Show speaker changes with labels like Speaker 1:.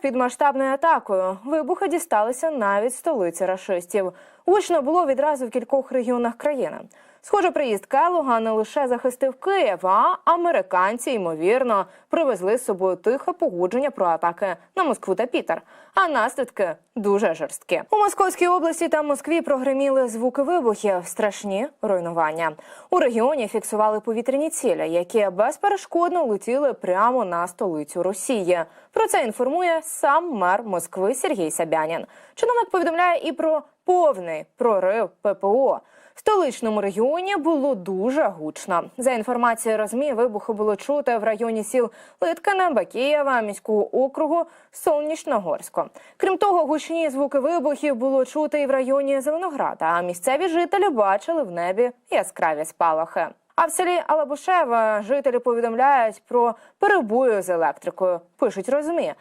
Speaker 1: під масштабною атакою. Вибухи дісталися навіть столиці рашистів. Учно було відразу в кількох регіонах країни. Схоже, приїзд Келуга не лише захистив Київ, а американці, ймовірно, привезли з собою тихе погодження про атаки на Москву та Пітер. А наслідки дуже жорсткі. У Московській області та Москві прогреміли звуки вибухів, страшні руйнування. У регіоні фіксували повітряні цілі, які безперешкодно летіли прямо на столицю Росії. Про це інформує сам мер Москви Сергій Сабянін. Чиновник повідомляє і про повний прорив ППО. Столичному регіоні було дуже гучно. За інформацією РОЗМІ, вибухи було чути в районі сіл Литкане, Бакієва, міського округу Сонячногорсько. Крім того, гучні звуки вибухів було чути і в районі Зеленограда. А місцеві жителі бачили в небі яскраві спалахи. А в селі Алабушева жителі повідомляють про перебої з електрикою. Пишуть РОЗМІ.